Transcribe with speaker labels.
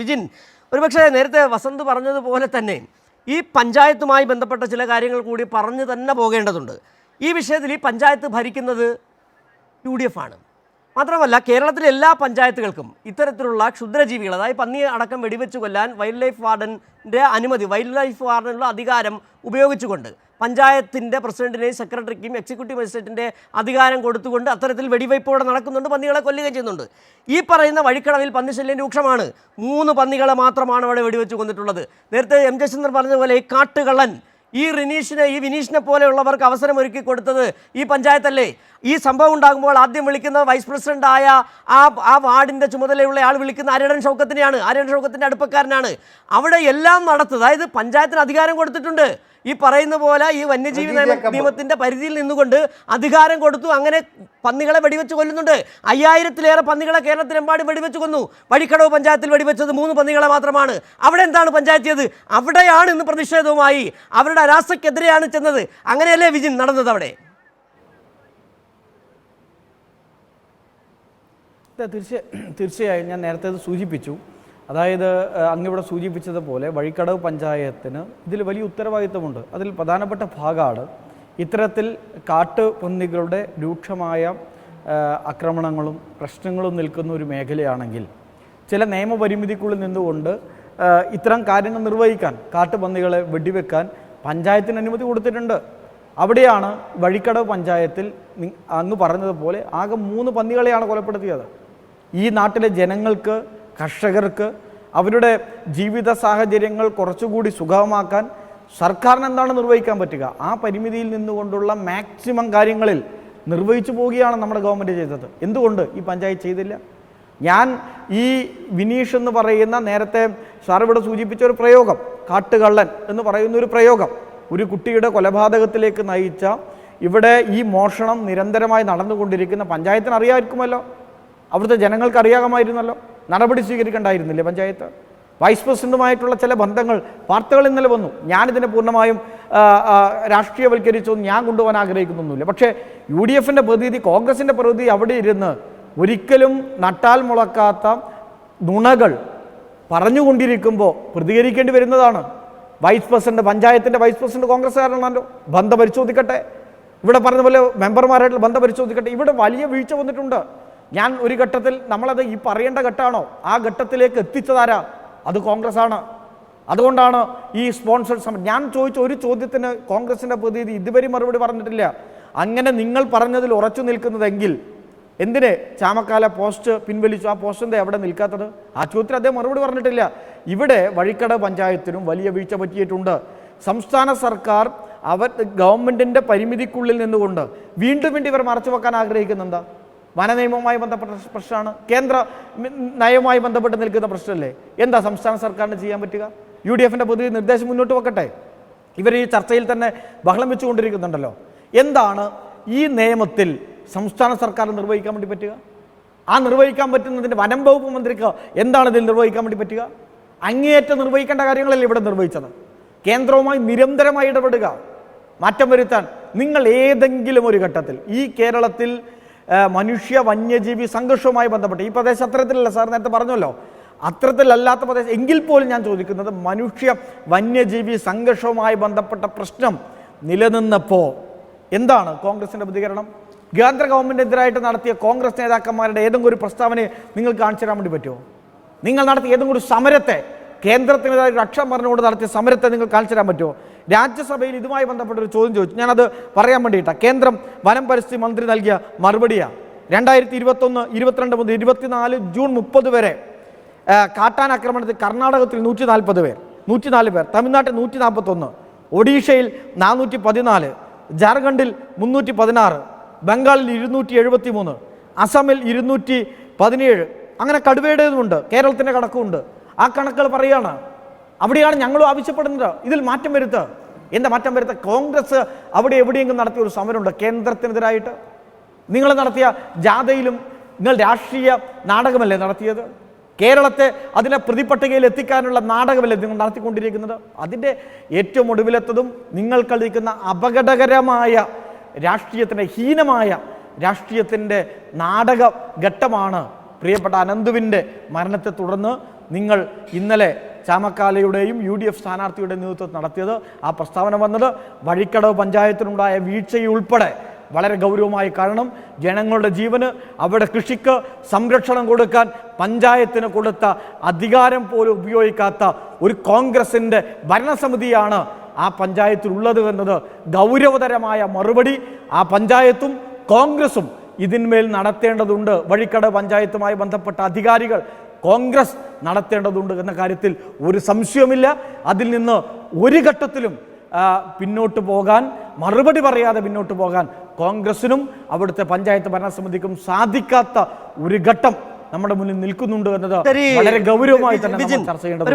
Speaker 1: വിജിൻ ഒരുപക്ഷെ നേരത്തെ വസന്ത് പറഞ്ഞതുപോലെ തന്നെ ഈ പഞ്ചായത്തുമായി ബന്ധപ്പെട്ട ചില കാര്യങ്ങൾ കൂടി പറഞ്ഞു തന്നെ പോകേണ്ടതുണ്ട്. ഈ വിഷയത്തിൽ ഈ പഞ്ചായത്ത് ഭരിക്കുന്നത് യു ഡി എഫ് ആണ്. മാത്രമല്ല കേരളത്തിലെ എല്ലാ പഞ്ചായത്തുകൾക്കും ഇത്തരത്തിലുള്ള ക്ഷുദ്രജീവികൾ അതായത് പന്നിയെ അടക്കം വെടിവെച്ച് കൊല്ലാൻ വൈൽഡ് ലൈഫ് വാർഡന്റെ അനുമതി വൈൽഡ് ലൈഫ് വാർഡനുള്ള അധികാരം ഉപയോഗിച്ചുകൊണ്ട് പഞ്ചായത്തിന്റെ പ്രസിഡന്റിനെയും സെക്രട്ടറിക്കും എക്സിക്യൂട്ടീവ് മജിസ്ട്രേറ്റിന്റെ അധികാരം കൊടുത്തുകൊണ്ട് അത്തരത്തിൽ വെടിവയ്പ്പോടെ നടക്കുന്നുണ്ട് പന്നികളെ കൊല്ലുകയും ചെയ്യുന്നുണ്ട്. ഈ പറയുന്ന വഴിക്കടവിൽ പന്നിശല്യം രൂക്ഷമാണ്. മൂന്ന് പന്നികളെ മാത്രമാണ് അവിടെ വെടിവെച്ച് കൊന്നിട്ടുള്ളത്. നേരത്തെ എം ജയചന്ദ്രൻ പറഞ്ഞതുപോലെ ഈ കാട്ടുകള്ളൻ ഈ റിനീഷിനെ ഈ വിനീഷിനെ പോലെയുള്ളവർക്ക് അവസരം ഒരുക്കി കൊടുത്തത് ഈ പഞ്ചായത്തല്ലേ? ഈ സംഭവം ഉണ്ടാകുമ്പോൾ ആദ്യം വിളിക്കുന്ന വൈസ് പ്രസിഡന്റ് ആയ ആ ആ വാർഡിന്റെ ചുമതലയുള്ള ആൾ വിളിക്കുന്ന അരടൻ ഷൗക്കത്തിനെയാണ്. അരടൻ ഷൗക്കത്തിന്റെ അടുപ്പക്കാരനാണ്. അവിടെ എല്ലാം നടത്തുന്നത് അതായത് പഞ്ചായത്തിന് അധികാരം കൊടുത്തിട്ടുണ്ട്. ഈ പറയുന്ന പോലെ ഈ വന്യജീവി നിയമ- നിയമത്തിന്റെ പരിധിയിൽ നിന്നുകൊണ്ട് അധികാരം കൊടുത്തു. അങ്ങനെ പന്നികളെ വെടിവെച്ച് കൊല്ലുന്നുണ്ട്. അയ്യായിരത്തിലേറെ പന്നികളെ കേരളത്തിലെമ്പാടും വെടിവെച്ച് കൊന്നു. വഴിക്കടവ് പഞ്ചായത്തിൽ വെടിവെച്ചത് മൂന്ന് പന്നികളെ മാത്രമാണ്. അവിടെ എന്താണ് പഞ്ചായത്ത് ചെയ്ത് അവിടെയാണ് ഇന്ന് പ്രതിഷേധവുമായി. അവരുടെ അരാസക്കെതിരെയാണ് ചെന്നത്. അങ്ങനെയല്ലേ വിജിൻ നടന്നത് അവിടെ?
Speaker 2: തീർച്ച തീർച്ചയായും ഞാൻ നേരത്തെ സൂചിപ്പിച്ചു. അതായത് അങ്ങിവിടെ സൂചിപ്പിച്ചതുപോലെ വഴിക്കടവ് പഞ്ചായത്തിന് ഇതിൽ വലിയ ഉത്തരവാദിത്തമുണ്ട്. അതിൽ പ്രധാനപ്പെട്ട ഭാഗമാണ് ഇത്തരത്തിൽ കാട്ടുപന്നികളുടെ രൂക്ഷമായ ആക്രമണങ്ങളും പ്രശ്നങ്ങളും നിൽക്കുന്ന ഒരു മേഖലയാണെങ്കിൽ ചില നിയമപരിമിതിക്കുള്ളിൽ നിന്നുകൊണ്ട് ഇത്തരം കാര്യങ്ങൾ നിർവഹിക്കാൻ കാട്ടുപന്നികളെ വെടിവെക്കാൻ പഞ്ചായത്തിന് അനുമതി കൊടുത്തിട്ടുണ്ട്. അവിടെയാണ് വഴിക്കടവ് പഞ്ചായത്തിൽ അങ്ങ് പറഞ്ഞതുപോലെ ആകെ മൂന്ന് പന്നികളെയാണ് കൊലപ്പെടുത്തിയത്. ഈ നാട്ടിലെ ജനങ്ങൾക്ക് കർഷകർക്ക് അവരുടെ ജീവിത സാഹചര്യങ്ങൾ കുറച്ചുകൂടി സുഗമമാക്കാൻ സർക്കാരിന് എന്താണ് നിർവഹിക്കാൻ പറ്റുക? ആ പരിമിതിയിൽ നിന്നുകൊണ്ടുള്ള മാക്സിമം കാര്യങ്ങളിൽ നിർവഹിച്ചു പോവുകയാണ് നമ്മുടെ ഗവൺമെന്റ് ചെയ്തത്. എന്തുകൊണ്ട് ഈ പഞ്ചായത്ത് ചെയ്തില്ല? ഞാൻ ഈ വിനീഷ് എന്ന് പറയുന്ന നേരത്തെ സാർ ഇവിടെ സൂചിപ്പിച്ച ഒരു പ്രയോഗം കാട്ടുകള്ളൻ എന്ന് പറയുന്ന ഒരു പ്രയോഗം. ഒരു കുട്ടിയുടെ കൊലപാതകത്തിലേക്ക് നയിച്ച ഇവിടെ ഈ മോഷണം നിരന്തരമായി നടന്നുകൊണ്ടിരിക്കുന്ന പഞ്ചായത്തിന് അറിയാമായിരിക്കുമല്ലോ അവിടുത്തെ ജനങ്ങൾക്ക് അറിയാമായിരുന്നല്ലോ. നടപടി സ്വീകരിക്കേണ്ടായിരുന്നില്ലേ പഞ്ചായത്ത്? വൈസ് പ്രസിഡന്റുമായിട്ടുള്ള ചില ബന്ധങ്ങൾ വാർത്തകൾ ഇന്നലെ വന്നു. ഞാനിതിനെ പൂർണമായും രാഷ്ട്രീയവൽക്കരിച്ചൊന്നും ഞാൻ കൊണ്ടുപോകാൻ ആഗ്രഹിക്കുന്നൊന്നുമില്ല. പക്ഷേ യു ഡി എഫിന്റെ പ്രതിനിധി കോൺഗ്രസിന്റെ പ്രതിനിധി അവിടെ ഇരുന്ന് ഒരിക്കലും നട്ടാൽ മുളക്കാത്ത നുണകൾ പറഞ്ഞുകൊണ്ടിരിക്കുമ്പോൾ പ്രതികരിക്കേണ്ടി വരുന്നതാണ്. വൈസ് പ്രസിഡന്റ് പഞ്ചായത്തിന്റെ വൈസ് പ്രസിഡന്റ് കോൺഗ്രസ്സുകാരനാണല്ലോ. ബന്ധം പരിശോധിക്കട്ടെ. ഇവിടെ പറഞ്ഞ പോലെ മെമ്പർമാരായിട്ടുള്ള ബന്ധം പരിശോധിക്കട്ടെ. ഇവിടെ വലിയ വീഴ്ച വന്നിട്ടുണ്ട്. ഞാൻ ഒരു ഘട്ടത്തിൽ നമ്മളത് ഈ പറയേണ്ട ഘട്ടമാണോ? ആ ഘട്ടത്തിലേക്ക് എത്തിച്ചതാരാ? അത് കോൺഗ്രസ് ആണ് അതുകൊണ്ടാണ് ഈ സ്പോൺസർ സമരം ഞാൻ ചോദിച്ച ഒരു ചോദ്യത്തിന് കോൺഗ്രസിന്റെ പ്രതിനിധി ഇതുവരെ മറുപടി പറഞ്ഞിട്ടില്ല. അങ്ങനെ നിങ്ങൾ പറഞ്ഞതിൽ ഉറച്ചു നിൽക്കുന്നതെങ്കിൽ എന്തിനെ ചാമക്കാല പോസ്റ്റ് പിൻവലിച്ചു? ആ പോസ്റ്റ് എന്താ എവിടെ നിൽക്കാത്തത്? ആ ചോദ്യത്തിൽ അദ്ദേഹം മറുപടി പറഞ്ഞിട്ടില്ല. ഇവിടെ വഴിക്കട പഞ്ചായത്തിനും വലിയ വീഴ്ച പറ്റിയിട്ടുണ്ട്. സംസ്ഥാന സർക്കാർ അവർ ഗവൺമെന്റിന്റെ പരിമിതിക്കുള്ളിൽ നിന്നുകൊണ്ട് വീണ്ടും വീണ്ടും ഇവർ മറച്ചു വെക്കാൻ ആഗ്രഹിക്കുന്നുണ്ടാ വനനിയമവുമായി ബന്ധപ്പെട്ട പ്രശ്നമാണ്. കേന്ദ്ര നയവുമായി ബന്ധപ്പെട്ട് നിൽക്കുന്ന പ്രശ്നമല്ലേ? എന്താ സംസ്ഥാന സർക്കാരിന് ചെയ്യാൻ പറ്റുക? യു ഡി എഫിന്റെ പുതിയ നിർദ്ദേശം മുന്നോട്ട് വെക്കട്ടെ. ഇവർ ഈ ചർച്ചയിൽ തന്നെ ബഹളം വെച്ചുകൊണ്ടിരിക്കുന്നുണ്ടല്ലോ. എന്താണ് ഈ നിയമത്തിൽ സംസ്ഥാന സർക്കാർ നിർവഹിക്കാൻ വേണ്ടി പറ്റുക? ആ നിർവഹിക്കാൻ പറ്റുന്നതിന്റെ വനം വകുപ്പ് മന്ത്രിക്ക് എന്താണ് ഇതിൽ നിർവഹിക്കാൻ വേണ്ടി പറ്റുക? അങ്ങേയറ്റം നിർവഹിക്കേണ്ട കാര്യങ്ങളല്ലേ ഇവിടെ നിർവഹിച്ചത്. കേന്ദ്രവുമായി നിരന്തരമായി ഇടപെടുക. മാറ്റം വരുത്താൻ നിങ്ങൾ ഏതെങ്കിലും ഒരു ഘട്ടത്തിൽ ഈ കേരളത്തിൽ മനുഷ്യ വന്യജീവി സംഘർഷവുമായി ബന്ധപ്പെട്ട്. ഈ പ്രദേശം അത്തരത്തിലല്ല സാർ നേരത്തെ പറഞ്ഞല്ലോ. അത്തരത്തിലല്ലാത്ത പ്രദേശം എങ്കിൽ പോലും ഞാൻ ചോദിക്കുന്നത് മനുഷ്യ വന്യജീവി സംഘർഷവുമായി ബന്ധപ്പെട്ട പ്രശ്നം നിലനിന്നപ്പോൾ എന്താണ് കോൺഗ്രസിന്റെ പ്രതികരണം? കേന്ദ്ര ഗവൺമെന്റിനെതിരായിട്ട് നടത്തിയ കോൺഗ്രസ് നേതാക്കന്മാരുടെ ഏതെങ്കിലും ഒരു പ്രസ്താവനയെ നിങ്ങൾ കാണിച്ചു തരാൻ വേണ്ടി പറ്റുമോ? നിങ്ങൾ നടത്തിയ ഏതെങ്കിലും ഒരു സമരത്തെ കേന്ദ്രത്തിനെതിരായി രക്ഷ പറഞ്ഞുകൊണ്ട് നടത്തിയ സമരത്തെ നിങ്ങൾ കാണിച്ചു തരാൻ പറ്റുമോ? രാജ്യസഭയിൽ ഇതുമായി ബന്ധപ്പെട്ട ഒരു ചോദ്യം ചോദിച്ചു. ഞാനത് പറയാൻ വേണ്ടിയിട്ടാണ് കേന്ദ്രം വനം പരിസ്ഥിതി മന്ത്രി നൽകിയ മറുപടിയാണ് രണ്ടായിരത്തി ഇരുപത്തൊന്ന് ഇരുപത്തിരണ്ട് മുതൽ ഇരുപത്തിനാല് ജൂൺ മുപ്പത് വരെ കാട്ടാൻ ആക്രമണത്തിൽ കർണാടകത്തിൽ നൂറ്റി നാൽപ്പത് പേർ നൂറ്റിനാല് പേർ തമിഴ്നാട്ടിൽ നൂറ്റി നാൽപ്പത്തൊന്ന് ഒഡീഷയിൽ നാനൂറ്റി പതിനാല് ജാർഖണ്ഡിൽ മുന്നൂറ്റി പതിനാറ് ബംഗാളിൽ ഇരുന്നൂറ്റി എഴുപത്തി മൂന്ന് അസമിൽ ഇരുന്നൂറ്റി പതിനേഴ് അങ്ങനെ കടുവയുടേതുമുണ്ട് കേരളത്തിന്റെ കണക്കുമുണ്ട്. ആ കണക്കുകൾ പറയുകയാണ്. അവിടെയാണ് ഞങ്ങളും ആവശ്യപ്പെടുന്നത്. ഇതിൽ മാറ്റം വരുത്തുക. എന്താ മാറ്റം വരുത്ത കോൺഗ്രസ് അവിടെ എവിടെയെങ്കിലും നടത്തിയ ഒരു സമരമുണ്ട്? കേന്ദ്രത്തിനെതിരായിട്ട്? നിങ്ങൾ നടത്തിയ ജാഥയിലും നിങ്ങൾ രാഷ്ട്രീയ നാടകമല്ലേ നടത്തിയത്? കേരളത്തെ അതിനെ പ്രതിപട്ടികയിൽ എത്തിക്കാനുള്ള നാടകമല്ലേ നിങ്ങൾ നടത്തിക്കൊണ്ടിരിക്കുന്നത്? അതിന്റെ ഏറ്റവും ഒടുവിലെത്തതും നിങ്ങൾ കളിക്കുന്ന അപകടകരമായ രാഷ്ട്രീയത്തിന്റെ ഹീനമായ രാഷ്ട്രീയത്തിന്റെ നാടക ഘട്ടമാണ് പ്രിയപ്പെട്ട അനന്തുവിന്റെ മരണത്തെ തുടർന്ന് നിങ്ങൾ ഇന്നലെ ചാമക്കാലയുടെയും യു ഡി എഫ് സ്ഥാനാർത്ഥിയുടെ നേതൃത്വം നടത്തിയത് ആ പ്രസ്താവന വന്നത് വഴിക്കടവ് പഞ്ചായത്തിനുണ്ടായ വീഴ്ചയുൾപ്പെടെ വളരെ ഗൗരവമായി കാരണം ജനങ്ങളുടെ ജീവന് അവിടെ കൃഷിക്ക് സംരക്ഷണം കൊടുക്കാൻ പഞ്ചായത്തിന് കൊടുത്ത അധികാരം പോലും ഉപയോഗിക്കാത്ത ഒരു കോൺഗ്രസിന്റെ ഭരണസമിതിയാണ് ആ പഞ്ചായത്തിലുള്ളത് എന്നത് ഗൗരവതരമായ മറുപടി. ആ പഞ്ചായത്തും കോൺഗ്രസും ഇതിന്മേൽ നടത്തേണ്ടതുണ്ട്. വഴിക്കട പഞ്ചായത്തുമായി ബന്ധപ്പെട്ട അധികാരികൾ കോൺഗ്രസ് നടത്തേണ്ടതുണ്ട് എന്ന കാര്യത്തിൽ ഒരു സംശയവുമില്ല. അതിൽ നിന്ന് ഒരു ഘട്ടത്തിലും പിന്നോട്ട് പോകാൻ മറുപടി പറയാതെ പിന്നോട്ട് പോകാൻ കോൺഗ്രസിനും അവിടുത്തെ പഞ്ചായത്ത് ഭരണസമിതിക്കും സാധിക്കാത്ത ഒരു ഘട്ടം നമ്മുടെ മുന്നിൽ നിൽക്കുന്നുണ്ട് എന്നത് വളരെ ഗൗരവമായി തന്നെ ചർച്ച ചെയ്യേണ്ടത്